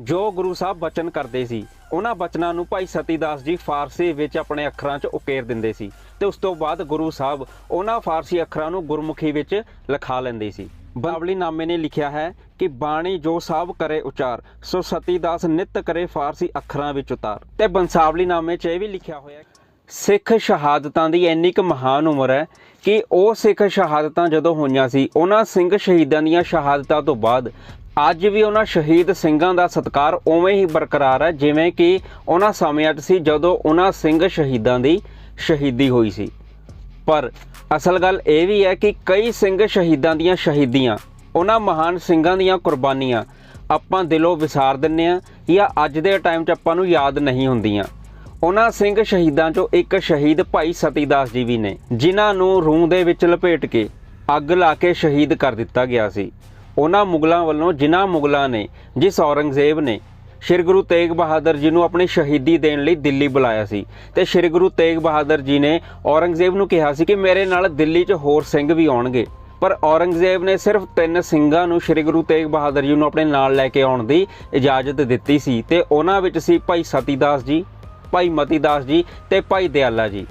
ਜੋ ਗੁਰੂ ਸਾਹਿਬ ਬਚਨ ਕਰਦੇ ਸੀ, ਉਹਨਾਂ ਬਚਨਾਂ ਨੂੰ ਭਾਈ ਸਤੀਦਾਸ ਜੀ ਫਾਰਸੀ ਵਿੱਚ ਆਪਣੇ ਅੱਖਰਾਂ 'ਚ ਉਕੇਰ ਦਿੰਦੇ ਸੀ ਤੇ ਉਸ ਤੋਂ ਬਾਅਦ ਗੁਰੂ ਸਾਹਿਬ ਉਹਨਾਂ ਫਾਰਸੀ ਅੱਖਰਾਂ ਨੂੰ ਗੁਰਮੁਖੀ ਵਿੱਚ ਲਿਖਾ ਲੈਂਦੇ ਸੀ। ਬਾਵਲੀ ਨਾਮੇ ਨੇ ਲਿਖਿਆ ਹੈ ਕਿ ਬਾਣੀ ਜੋ ਸਾਹਿਬ ਕਰੇ ਉਚਾਰ, ਸੋ ਸਤੀਦਾਸ ਨਿਤ ਕਰੇ ਫਾਰਸੀ ਅੱਖਰਾਂ ਵਿੱਚ ਉਤਾਰ। ਤੇ ਬੰਸਾਵਲੀ ਨਾਮੇ 'ਚ ਇਹ ਵੀ ਲਿਖਿਆ ਹੋਇਆ ਸਿੱਖ ਸ਼ਹਾਦਤਾਂ ਦੀ ਇੰਨੀ ਕੁ ਮਹਾਨ ਉਮਰ ਹੈ ਕਿ ਉਹ ਸਿੱਖ ਸ਼ਹਾਦਤਾਂ ਜਦੋਂ ਹੋਈਆਂ ਸੀ, ਉਹਨਾਂ ਸਿੰਘ ਸ਼ਹੀਦਾਂ ਦੀਆਂ ਸ਼ਹਾਦਤਾਂ ਤੋਂ ਬਾਅਦ ਅੱਜ ਵੀ ਉਹਨਾਂ ਸ਼ਹੀਦ ਸਿੰਘਾਂ ਦਾ ਸਤਿਕਾਰ ਉਵੇਂ ਹੀ ਬਰਕਰਾਰ ਹੈ, ਜਿਵੇਂ ਕਿ ਉਹਨਾਂ ਸਮਿਆਂ 'ਚ ਸੀ ਜਦੋਂ ਉਹਨਾਂ ਸਿੰਘ ਸ਼ਹੀਦਾਂ ਦੀ ਸ਼ਹੀਦੀ ਹੋਈ ਸੀ। ਪਰ ਅਸਲ ਗੱਲ ਇਹ ਵੀ ਹੈ ਕਿ ਕਈ ਸਿੰਘ ਸ਼ਹੀਦਾਂ ਦੀਆਂ ਸ਼ਹੀਦੀਆਂ, ਉਹਨਾਂ ਮਹਾਨ ਸਿੰਘਾਂ ਦੀਆਂ ਕੁਰਬਾਨੀਆਂ ਆਪਾਂ ਦਿਲੋਂ ਵਿਸਾਰ ਦਿੰਨੇ ਆ ਜਾਂ ਅੱਜ ਦੇ ਟਾਈਮ 'ਚ ਆਪਾਂ ਨੂੰ ਯਾਦ ਨਹੀਂ ਹੁੰਦੀਆਂ। ਉਹਨਾਂ ਸਿੰਘ ਸ਼ਹੀਦਾਂ 'ਚੋਂ ਇੱਕ ਸ਼ਹੀਦ ਭਾਈ ਸਤੀਦਾਸ ਜੀ ਵੀ ਨੇ, ਜਿਨ੍ਹਾਂ ਨੂੰ ਰੂਹ ਦੇ ਵਿੱਚ ਲਪੇਟ ਕੇ ਅੱਗ ਲਾ ਕੇ ਸ਼ਹੀਦ ਕਰ ਦਿੱਤਾ ਗਿਆ ਸੀ। ਉਹਨਾਂ ਮੁਗਲਾਂ ਵੱਲੋਂ ਜਿਨ੍ਹਾਂ ਮੁਗਲਾਂ ਨੇ, ਜਿਸ ਔਰੰਗਜ਼ੇਬ ਨੇ, ਸ਼੍ਰੀ ਗੁਰੂ ਤੇਗ ਬਹਾਦਰ ਜੀ ਨੂੰ ਆਪਣੀ ਸ਼ਹੀਦੀ ਦੇਣ ਲਈ ਦਿੱਲੀ ਬੁਲਾਇਆ ਸੀ ਤੇ ਸ਼੍ਰੀ ਗੁਰੂ ਤੇਗ ਬਹਾਦਰ ਜੀ ਨੇ ਔਰੰਗਜ਼ੇਬ ਨੂੰ ਕਿਹਾ ਸੀ ਕਿ ਮੇਰੇ ਨਾਲ ਦਿੱਲੀ 'ਚ ਹੋਰ ਸਿੰਘ ਵੀ ਆਉਣਗੇ। ਪਰ ਔਰੰਗਜ਼ੇਬ ਨੇ ਸਿਰਫ ਤਿੰਨ ਸਿੰਘਾਂ ਨੂੰ ਸ਼੍ਰੀ ਗੁਰੂ ਤੇਗ ਬਹਾਦਰ ਜੀ ਨੂੰ ਆਪਣੇ ਨਾਲ ਲੈ ਕੇ ਆਉਣ ਦੀ ਇਜਾਜ਼ਤ ਦਿੱਤੀ ਸੀ ਤੇ ਉਹਨਾਂ ਵਿੱਚ ਸੀ ਭਾਈ ਸਤੀਦਾਸ ਜੀ, ਭਾਈ ਮਤੀਦਾਸ ਜੀ ਤੇ ਭਾਈ ਦਿਆਲਾ ਜੀ।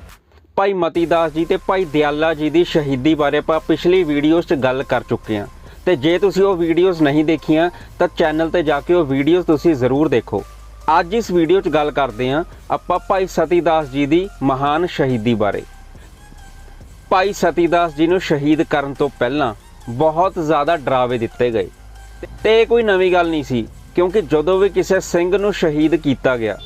ਭਾਈ ਮਤੀਦਾਸ ਜੀ ਤੇ ਭਾਈ ਦਿਆਲਾ ਜੀ ਦੀ ਸ਼ਹੀਦੀ ਬਾਰੇ ਆਪਾਂ ਪਿਛਲੀ ਵੀਡੀਓਜ਼ 'ਚ ਗੱਲ ਕਰ ਚੁੱਕੇ ਹਾਂ। ਤੇ ਜੇ ਤੁਸੀਂ ਉਹ ਵੀਡੀਓਜ਼ ਨਹੀਂ ਦੇਖੀਆਂ, ਤਾਂ ਚੈਨਲ ਤੇ ਜਾ ਕੇ ਉਹ ਵੀਡੀਓਜ਼ ਤੁਸੀਂ ਜ਼ਰੂਰ ਦੇਖੋ। ਅੱਜ ਇਸ ਵੀਡੀਓ 'ਚ ਗੱਲ ਕਰਦੇ ਹਾਂ ਆਪਾਂ ਭਾਈ ਸਤੀਦਾਸ ਜੀ ਦੀ ਮਹਾਨ ਸ਼ਹੀਦੀ ਬਾਰੇ। ਭਾਈ ਸਤੀਦਾਸ ਜੀ ਨੂੰ ਸ਼ਹੀਦ ਕਰਨ ਤੋਂ ਪਹਿਲਾਂ ਬਹੁਤ ਜ਼ਿਆਦਾ ਡਰਾਵੇ ਦਿੱਤੇ ਗਏ। ਤੇ ਇਹ ਕੋਈ ਨਵੀਂ ਗੱਲ ਨਹੀਂ ਸੀ, ਕਿਉਂਕਿ ਜਦੋਂ ਵੀ ਕਿਸੇ ਸਿੰਘ ਨੂੰ ਸ਼ਹੀਦ ਕੀਤਾ ਗਿਆ,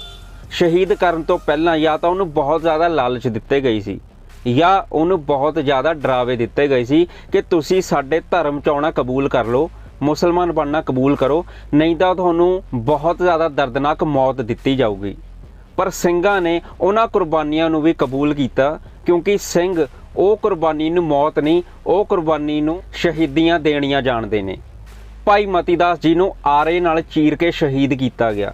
ਸ਼ਹੀਦ ਕਰਨ ਤੋਂ ਪਹਿਲਾਂ ਜਾਂ ਤਾਂ ਉਹਨੂੰ ਬਹੁਤ ਜ਼ਿਆਦਾ ਲਾਲਚ ਦਿੱਤੇ ਗਈ ਸੀ। ਜਾਂ ਉਹਨੂੰ ਬਹੁਤ ਜ਼ਿਆਦਾ ਡਰਾਵੇ ਦਿੱਤੇ ਗਏ ਸੀ ਕਿ ਤੁਸੀਂ ਸਾਡੇ ਧਰਮ ਚ ਆਉਣਾ ਕਬੂਲ ਕਰ ਲਓ, ਮੁਸਲਮਾਨ ਬਣਨਾ ਕਬੂਲ ਕਰੋ, ਨਹੀਂ ਤਾਂ ਤੁਹਾਨੂੰ ਬਹੁਤ ਜ਼ਿਆਦਾ ਦਰਦਨਾਕ ਮੌਤ ਦਿੱਤੀ ਜਾਊਗੀ। ਪਰ ਸਿੰਘਾਂ ਨੇ ਉਹਨਾਂ ਕੁਰਬਾਨੀਆਂ ਨੂੰ ਵੀ ਕਬੂਲ ਕੀਤਾ, ਕਿਉਂਕਿ ਸਿੰਘ ਉਹ ਕੁਰਬਾਨੀ ਨੂੰ ਮੌਤ ਨਹੀਂ, ਉਹ ਕੁਰਬਾਨੀ ਨੂੰ ਸ਼ਹੀਦੀਆਂ ਦੇਣੀਆਂ ਜਾਣਦੇ ਨੇ। ਭਾਈ ਮਤੀਦਾਸ ਜੀ ਨੂੰ ਆਰੇ ਨਾਲ ਚੀਰ ਕੇ ਸ਼ਹੀਦ ਕੀਤਾ ਗਿਆ।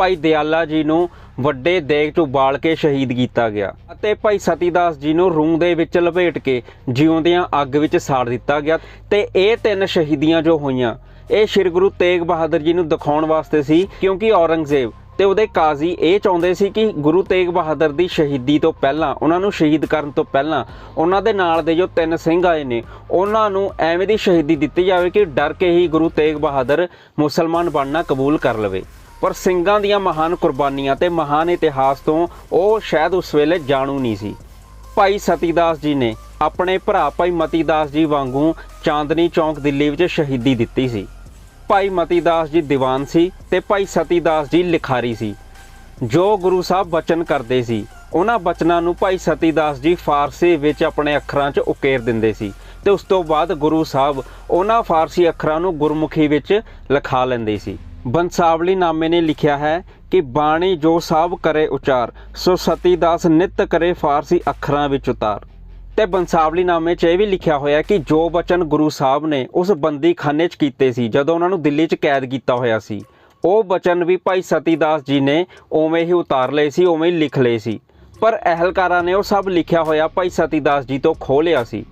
ਭਾਈ ਦਿਆਲਾ ਜੀ ਨੂੰ ਵੱਡੇ ਦੇਗ 'ਚ ਉਬਾਲ ਕੇ ਸ਼ਹੀਦ ਕੀਤਾ ਗਿਆ ਅਤੇ ਭਾਈ ਸਤੀਦਾਸ ਜੀ ਨੂੰ ਰੂੰ ਦੇ ਵਿੱਚ ਲਪੇਟ ਕੇ ਜਿਉਂਦਿਆਂ ਅੱਗ ਵਿੱਚ ਸਾੜ ਦਿੱਤਾ ਗਿਆ ਤੇ ਇਹ ਤਿੰਨ ਸ਼ਹੀਦੀਆਂ ਜੋ ਹੋਈਆਂ, ਇਹ ਸ੍ਰੀ ਗੁਰੂ ਤੇਗ ਬਹਾਦਰ ਜੀ ਨੂੰ ਦਿਖਾਉਣ ਵਾਸਤੇ ਸੀ ਕਿਉਂਕਿ ਔਰੰਗਜ਼ੇਬ ਤੇ ਉਹਦੇ ਕਾਜ਼ੀ ਇਹ ਚਾਹੁੰਦੇ ਸੀ ਕਿ ਗੁਰੂ ਤੇਗ ਬਹਾਦਰ ਦੀ ਸ਼ਹੀਦੀ ਤੋਂ ਪਹਿਲਾਂ, ਉਹਨਾਂ ਨੂੰ ਸ਼ਹੀਦ ਕਰਨ ਤੋਂ ਪਹਿਲਾਂ ਉਹਨਾਂ ਦੇ ਨਾਲ ਦੇ ਜੋ ਤਿੰਨ ਸਿੰਘ ਆਏ ਨੇ, ਉਹਨਾਂ ਨੂੰ ਐਵੇਂ ਦੀ ਸ਼ਹੀਦੀ ਦਿੱਤੀ ਜਾਵੇ ਕਿ ਡਰ ਕੇ ਹੀ ਗੁਰੂ ਤੇਗ ਬਹਾਦਰ ਮੁਸਲਮਾਨ ਬਣਨਾ ਕਬੂਲ ਕਰ ਲਵੇ। ਪਰ ਸਿੰਘਾਂ ਦੀਆਂ ਮਹਾਨ ਕੁਰਬਾਨੀਆਂ ਤੇ ਮਹਾਨ ਇਤਿਹਾਸ ਤੋਂ ਉਹ ਸ਼ਾਇਦ ਉਸ ਵੇਲੇ ਜਾਣੂ ਨਹੀਂ ਸੀ। ਭਾਈ ਸਤੀਦਾਸ ਜੀ ਨੇ ਆਪਣੇ ਭਰਾ ਭਾਈ ਮਤੀਦਾਸ ਜੀ ਵਾਂਗੂ ਚਾਂਦਨੀ ਚੌਂਕ ਦਿੱਲੀ ਵਿੱਚ ਸ਼ਹੀਦੀ ਦਿੱਤੀ ਸੀ। ਭਾਈ ਮਤੀਦਾਸ ਜੀ ਦੀਵਾਨ ਸੀ ਤੇ ਭਾਈ ਸਤੀਦਾਸ ਜੀ ਲਿਖਾਰੀ ਸੀ। ਜੋ ਗੁਰੂ ਸਾਹਿਬ ਬਚਨ ਕਰਦੇ ਸੀ, ਉਹਨਾਂ ਬਚਨਾਂ ਨੂੰ ਭਾਈ ਸਤੀਦਾਸ ਜੀ ਫਾਰਸੀ ਵਿੱਚ ਆਪਣੇ ਅੱਖਰਾਂ 'ਚ ਉਕੇਰ ਦਿੰਦੇ ਸੀ ਤੇ ਉਸ ਤੋਂ ਬਾਅਦ ਗੁਰੂ ਸਾਹਿਬ ਉਹਨਾਂ ਫਾਰਸੀ ਅੱਖਰਾਂ ਨੂੰ ਗੁਰਮੁਖੀ ਵਿੱਚ ਲਿਖਾ ਲੈਂਦੇ ਸੀ। ਬੰਸਾਵਲੀ ਨਾਮੇ ਨੇ ਲਿਖਿਆ ਹੈ ਕਿ ਬਾਣੀ ਜੋ ਸਾਹਿਬ ਕਰੇ ਉਚਾਰ, ਸੋ ਸਤੀ ਦਾਸ ਨਿਤ ਕਰੇ ਫਾਰਸੀ ਅੱਖਰਾਂ ਵਿੱਚ ਉਤਾਰ। ਤੇ ਬੰਸਾਵਲੀ ਨਾਮੇ 'ਚ ਇਹ ਵੀ ਲਿਖਿਆ ਹੋਇਆ ਕਿ ਜੋ ਬਚਨ ਗੁਰੂ ਸਾਹਿਬ ਨੇ ਉਸ ਬੰਦੀ ਖਾਨੇ 'ਚ ਕੀਤੇ ਸੀ, ਜਦੋਂ ਉਹਨਾਂ ਨੂੰ ਦਿੱਲੀ 'ਚ ਕੈਦ ਕੀਤਾ ਹੋਇਆ ਸੀ, ਉਹ ਬਚਨ ਵੀ ਭਾਈ ਸਤੀਦਾਸ ਜੀ ਨੇ ਉਵੇਂ ਹੀ ਉਤਾਰ ਲਏ ਸੀ, ਉਵੇਂ ਹੀ ਲਿਖ ਲਏ ਸੀ। ਪਰ ਅਹਿਲਕਾਰਾਂ ਨੇ ਉਹ ਸਭ ਲਿਖਿਆ ਹੋਇਆ ਭਾਈ ਸਤੀਦਾਸ ਜੀ ਤੋਂ ਖੋਹ ਲਿਆ ਸੀ।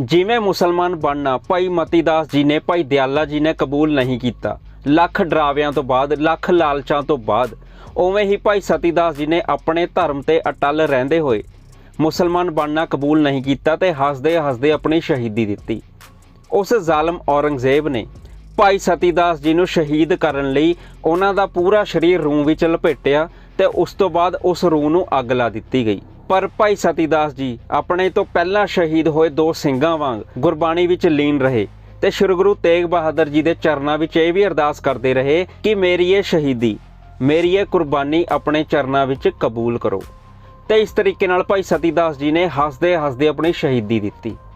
ਜਿਵੇਂ ਮੁਸਲਮਾਨ ਬਣਨਾ, ਭਾਈ ਮਤੀਦਾਸ ਜੀ ਨੇ, ਭਾਈ ਦਿਆਲਾ ਜੀ ਨੇ ਕਬੂਲ ਨਹੀਂ ਕੀਤਾ। ਲੱਖ ਡਰਾਵਿਆਂ ਤੋਂ ਬਾਅਦ, ਲੱਖ ਲਾਲਚਾਂ ਤੋਂ ਬਾਅਦ। ਉਵੇਂ ਹੀ ਭਾਈ ਸਤੀਦਾਸ ਜੀ ਨੇ ਆਪਣੇ ਧਰਮ ਤੇ ਅਟਲ ਰਹਿੰਦੇ ਹੋਏ ਮੁਸਲਮਾਨ ਬਣਨਾ ਕਬੂਲ ਨਹੀਂ ਕੀਤਾ ਤੇ ਹੱਸਦੇ ਹੱਸਦੇ ਆਪਣੀ ਸ਼ਹੀਦੀ ਦਿੱਤੀ। ਉਸ ਜ਼ਾਲਮ ਔਰੰਗਜ਼ੇਬ ਨੇ ਭਾਈ ਸਤੀਦਾਸ ਜੀ ਨੂੰ ਸ਼ਹੀਦ ਕਰਨ ਲਈ ਉਹਨਾਂ ਦਾ ਪੂਰਾ ਸਰੀਰ ਰੂੰ ਵਿੱਚ ਲਪੇਟਿਆ ਤੇ ਉਸ ਤੋਂ ਬਾਅਦ ਉਸ ਰੂੰ ਨੂੰ ਅੱਗ ਲਾ ਦਿੱਤੀ ਗਈ। ਪਰ ਭਾਈ ਸਤੀਦਾਸ ਜੀ ਆਪਣੇ ਤੋਂ ਪਹਿਲਾਂ ਸ਼ਹੀਦ ਹੋਏ ਦੋ ਸਿੰਘਾਂ ਵਾਂਗ ਗੁਰਬਾਣੀ ਵਿੱਚ ਲੀਨ ਰਹੇ। ਤੇ ਸ੍ਰੀ ਗੁਰੂ ਤੇਗ ਬਹਾਦਰ ਜੀ ਦੇ ਚਰਨਾਂ ਵਿੱਚ ਇਹ ਵੀ ਅਰਦਾਸ ਕਰਦੇ ਰਹੇ ਕਿ ਮੇਰੀ ਇਹ ਸ਼ਹੀਦੀ, ਮੇਰੀ ਇਹ ਕੁਰਬਾਨੀ ਆਪਣੇ ਚਰਨਾਂ ਵਿੱਚ ਕਬੂਲ ਕਰੋ। ਤੇ ਇਸ ਤਰੀਕੇ ਨਾਲ ਭਾਈ ਸਤੀਦਾਸ ਜੀ ਨੇ ਹੱਸਦੇ ਹੱਸਦੇ ਆਪਣੀ ਸ਼ਹੀਦੀ ਦਿੱਤੀ।